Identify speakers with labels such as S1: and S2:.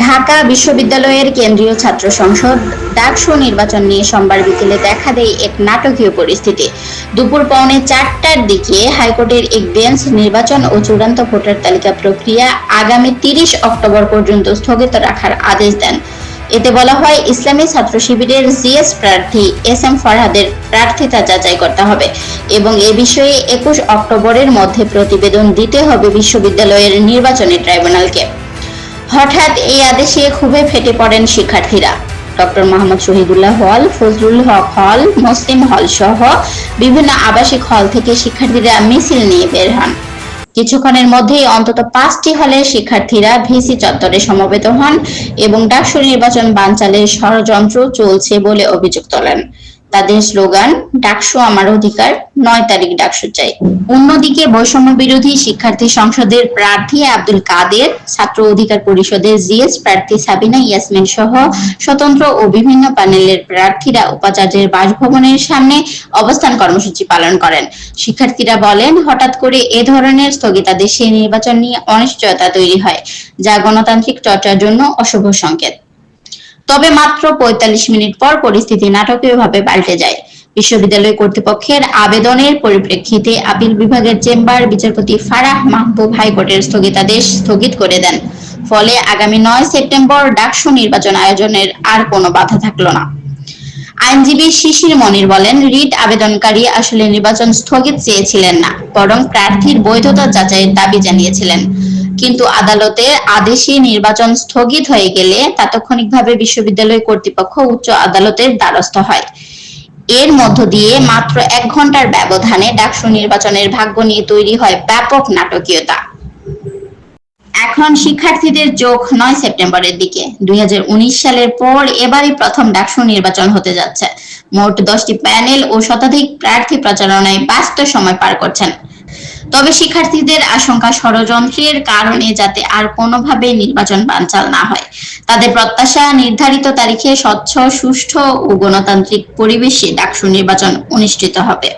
S1: ঢাকা বিশ্ববিদ্যালয়ের কেন্দ্রীয় ছাত্র সংসদ ডাকসু নির্বাচন নিয়ে সোমবার বিকেলে দেখা দেয় এক নাটকীয় পরিস্থিতি। দুপুর পৌনে চারটার দিকে হাইকোর্টের এক বেঞ্চ নির্বাচন ও চূড়ান্ত ভোটার তালিকা প্রক্রিয়া আগামী তিরিশ অক্টোবর পর্যন্ত স্থগিত রাখার আদেশ দেন। এতে বলা হয়, ইসলামী ছাত্র শিবিরের জিএস প্রার্থী এস এম ফরহাদের প্রার্থিতা যাচাই করতে হবে এবং এ বিষয়ে একুশ অক্টোবরের মধ্যে প্রতিবেদন দিতে হবে বিশ্ববিদ্যালয়ের নির্বাচনী ট্রাইব্যুনালকে। হঠাৎ এই আদেশে খুবই ফেটে পড়েন শিক্ষার্থীরা। ডক্টর মোহাম্মদ শহীদুল্লাহ হল, ফজলুল হক হল, মুসলিম হল সহ বিভিন্ন আবাসিক হল থেকে শিক্ষার্থীরা মিছিল নিয়ে বের হন। কিছুক্ষণের মধ্যেই অন্তত পাঁচটি হলে শিক্ষার্থীরা ভিসি চত্বরে সমবেত হন এবং ডাকসু নির্বাচন বানচালের ষড়যন্ত্র চলছে বলে অভিযোগ তোলেন। তাদের স্লোগান, ডাকসু আমার অধিকার নয় তারিখ ডাকসু চাই। অন্যদিকে বৈষম্য বিরোধী শিক্ষার্থী সংসদের প্রার্থী আব্দুল কাদের, ছাত্র অধিকার পরিষদের জিএস প্রার্থী সাবিনা ইয়াসমিন সহ স্বতন্ত্র ও বিভিন্ন প্যানেলের প্রার্থীরা উপাচার্যের বাসভবনের সামনে অবস্থান কর্মসূচি পালন করেন। শিক্ষার্থীরা বলেন, হঠাৎ করে এ ধরনের স্থগিতাদেশে নির্বাচন নিয়ে অনিশ্চয়তা তৈরি হয়, যা গণতান্ত্রিক চর্চার জন্য অশুভ সংকেত। তবে মাত্র পঁয়তাল্লিশ মিনিট পর পরিস্থিতি নাটকীয়ভাবে পাল্টে যায়। বিশ্ববিদ্যালয় কর্তৃপক্ষের আবেদনের পরিপ্রেক্ষিতে আপিল বিভাগের চেম্বার বিচারপতি ফারাহ মাহবুব হাইকোর্টের স্থগিতাদেশ স্থগিত করে দেন। ফলে আগামী নয় সেপ্টেম্বর ডাকসু নির্বাচন আয়োজনের আর কোনো বাধা থাকল না। আইনজীবী শিশির মনির বলেন, রিট আবেদনকারী আসলে নির্বাচন স্থগিত চেয়েছিলেন না, বরং প্রার্থীর বৈধতা যাচাইয়ের দাবি জানিয়েছিলেন। কিন্তু আদালতের আদেশে নির্বাচন স্থগিত হয়ে গেলে তাৎক্ষণিকভাবে বিশ্ববিদ্যালয় কর্তৃপক্ষ উচ্চ আদালতের দ্বারস্থ হয়। এর মধ্য দিয়ে মাত্র এক ঘণ্টার ব্যবধানে ডাকসু নির্বাচনের ভাগ্য নিয়ে তৈরি হয় ব্যাপক নাটকীয়তা। এখন শিক্ষার্থীদের যোগ নয় সেপ্টেম্বরের দিকে। দুই হাজার উনিশ সালের পর এবারই প্রথম ডাকসু নির্বাচন হতে যাচ্ছে। মোট দশটি প্যানেল ও শতাধিক প্রার্থী প্রচারণায় ব্যস্ত সময় পার করছেন। তবে শিক্ষার্থীদের আশঙ্কা ষড়যন্ত্রের কারণে যাতে আর কোনোভাবে নির্বাচন বানচাল না হয়। তাদের প্রত্যাশা নির্ধারিত তারিখে স্বচ্ছ, সুষ্ঠু ও গণতান্ত্রিক পরিবেশে ডাকসু নির্বাচন অনুষ্ঠিত হবে।